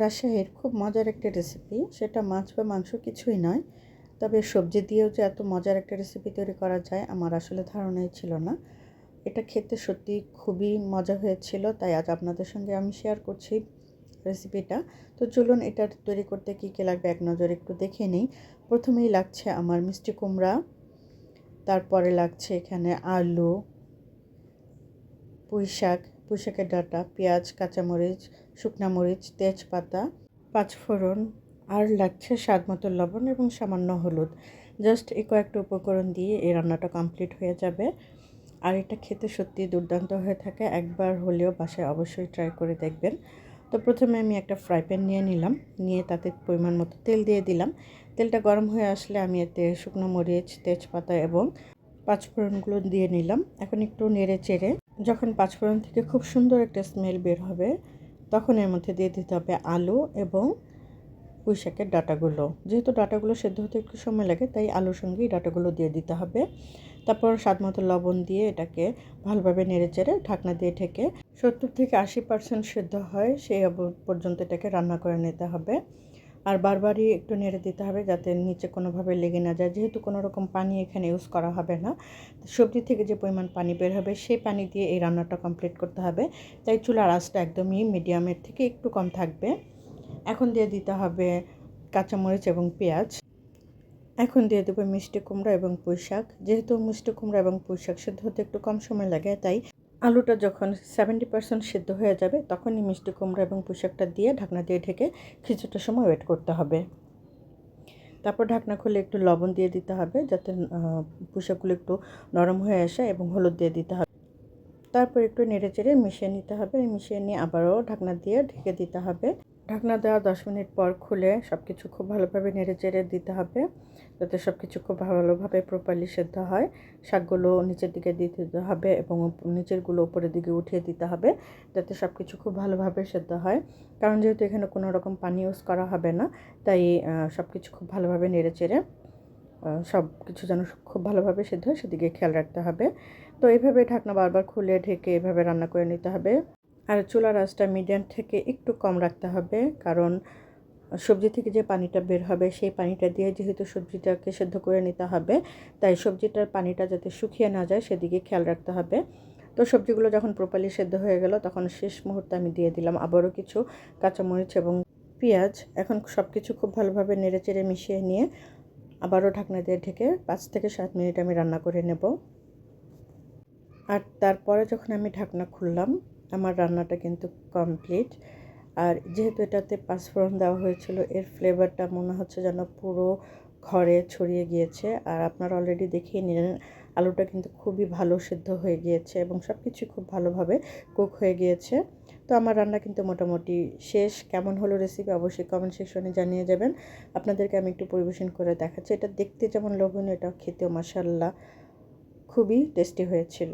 রাজশাহীর খুব মজার একটা রেসিপি সেটা মাছ বা মাংস কিছুই নয়। তবে সবজি দিয়েও যে এত মজার একটা রেসিপি তৈরি করা যায়, আমার আসলে ধারণাই ছিল না। এটা খেতে সত্যি খুবই মজা হয়েছিল, তাই আজ আপনাদের সঙ্গে আমি শেয়ার করছি রেসিপিটা তো চলুন এটা তৈরি করতে কী কী লাগবে এক নজর একটু দেখে নিই। প্রথমেই লাগছে আমার মিষ্টি কুমড়া, তারপরে লাগছে এখানে আলু পুঁই শাক পুঁই শাকের ডাঁটা, পেঁয়াজ, কাঁচামরিচ, শুকনা মরিচ, তেজপাতা, পাঁচফোড়ন, আর লাগছে স্বাদ মতো লবণ এবং সামান্য হলুদ। জাস্ট এই কয়েকটা উপকরণ দিয়ে এই রান্নাটা কমপ্লিট হয়ে যাবে। আর এটা খেতে সত্যি দুর্দান্ত হয়ে থাকে। একবার হলেও বাসায় অবশ্যই ট্রাই করে দেখবেন। তো প্রথমে আমি একটা ফ্রাই প্যান নিয়ে নিলাম। নিয়ে তাতে পরিমাণ মতো তেল দিয়ে দিলাম। তেলটা গরম হয়ে আসলে আমি এতে শুকনো মরিচ, তেজপাতা এবং পাঁচফোড়নগুলো দিয়ে নিলাম। এখন একটু নেড়ে চেড়ে যখন পাঁচফোড়ন থেকে খুব সুন্দর একটা স্মেল বের হবে, তখন এর মধ্যে দিয়ে দিতে হবে আলু এবং পুঁই শাকের ডাটাগুলো। যেহেতু ডাটাগুলো সেদ্ধ হতে একটু সময় লাগে, তাই আলুর সঙ্গেই ডাটাগুলো দিয়ে দিতে হবে। তারপর স্বাদ মতো লবণ দিয়ে এটাকে ভালোভাবে নেড়ে চেড়ে ঢাকনা দিয়ে ঢেকে সত্তর থেকে আশি পার্সেন্ট সেদ্ধ হয়, সেই পর্যন্ত এটাকে রান্না করে নিতে হবে। আর বারবারই একটু নেড়ে দিতে হবে যাতে নিচে কোনোভাবে লেগে না যায়। যেহেতু কোনো রকম পানি এখানে ইউজ করা হবে না সবজি থেকে যে পরিমাণ পানি বের হবে সেই পানি দিয়ে এই রান্নাটা কমপ্লিট করতে হবে। তাই চুলার আঁচটা একদমই মিডিয়ামের থেকে একটু কম থাকবে। এখন দিয়ে দিতে হবে কাঁচামরিচ এবং পেঁয়াজ। এখন দিয়ে দেবো মিষ্টি কুমড়া এবং পুঁই শাক যেহেতু মিষ্টি কুমড়া এবং পুঁই শাক সেদ্ধ হতে একটু কম সময় লাগে, তাই আলুটা যখন সেভেন্টি পার্সেন্ট সেদ্ধ হয়ে যাবে, তখনই মিষ্টি কুমড়া এবং পোশাকটা দিয়ে ঢাকনা দিয়ে ঢেকে কিছুটা সময় ওয়েট করতে হবে। তারপর ঢাকনা খুলে একটু লবণ দিয়ে দিতে হবে যাতে পোশাকগুলো একটু নরম হয়ে আসে এবং হলুদ দিয়ে দিতে হবে। তারপর একটু নেড়ে চেড়ে মিশিয়ে নিতে হবে। মিশিয়ে নিয়ে আবারও ঢাকনা দিয়ে ঢেকে দিতে হবে। ঢাকনা দেওয়া দশ মিনিট পর খুলে সব কিছু খুব ভালোভাবে নেড়ে চেড়ে দিতে হবে। যাতে সব কিছু খুব ভালোভাবে প্রপারলি সেদ্ধ হয়। শাকগুলো নিচের দিকে দিতে হবে এবং নিচেরগুলো উপরের দিকে উঠিয়ে দিতে হবে যাতে সব কিছু খুব ভালোভাবে সেদ্ধ হয়। কারণ যেহেতু এখানে কোনো রকম পানি ইউজ করা হবে না, তাই সব কিছু খুব ভালোভাবে নেড়ে চেড়ে সব কিছু যেন খুব ভালোভাবে সেদ্ধ হয় সেদিকে খেয়াল রাখতে হবে। তো এইভাবে ঢাকনা বারবার খুলে ঢেকে এভাবে রান্না করে নিতে হবে। আর চুলার আঁচটা মিডিয়াম থেকে একটু কম রাখতে হবে, কারণ সবজি থেকে যে পানিটা বের হবে সেই পানিটা দিয়ে যেহেতু সবজিটাকে সেদ্ধ করে নিতে হবে, তাই সবজিটার পানিটা যাতে শুকিয়ে না যায় সেদিকে খেয়াল রাখতে হবে। তো সবজিগুলো যখন প্রপারলি সেদ্ধ হয়ে গেল, তখন শেষ মুহূর্তে আমি দিয়ে দিলাম আবারও কিছু কাঁচামরিচ এবং পেঁয়াজ। এখন সব কিছু খুব ভালোভাবে নেড়ে চেড়ে মিশিয়ে নিয়ে আবারও ঢাকনা দিয়ে ঢেকে পাঁচ থেকে সাত মিনিট আমি রান্না করে নেব। আর তারপরে যখন আমি ঢাকনা খুললাম আমার রান্নাটা কিন্তু কমপ্লিট আর যেহেতু এটাতে পাঁচফোড়ন দেওয়া হয়েছিল, এর ফ্লেভারটা মনে হচ্ছে যেন পুরো ঘরে ছড়িয়ে গিয়েছে। আর আপনারা অলরেডি দেখিয়ে নিলেন, আলুটা কিন্তু খুবই ভালো সিদ্ধ হয়ে গিয়েছে এবং সব কিছু খুব ভালোভাবে কুক হয়ে গিয়েছে। তো আমার রান্না কিন্তু মোটামুটি শেষ। কেমন হলো রেসিপি অবশ্যই কমেন্ট সেকশনে জানিয়ে যাবেন। আপনাদেরকে আমি একটু পরিবেশন করে দেখাচ্ছি। এটা দেখতে যেমন লোভনীয় এটা খেতেও মাসাল্লাহ খুবই টেস্টি হয়েছিল।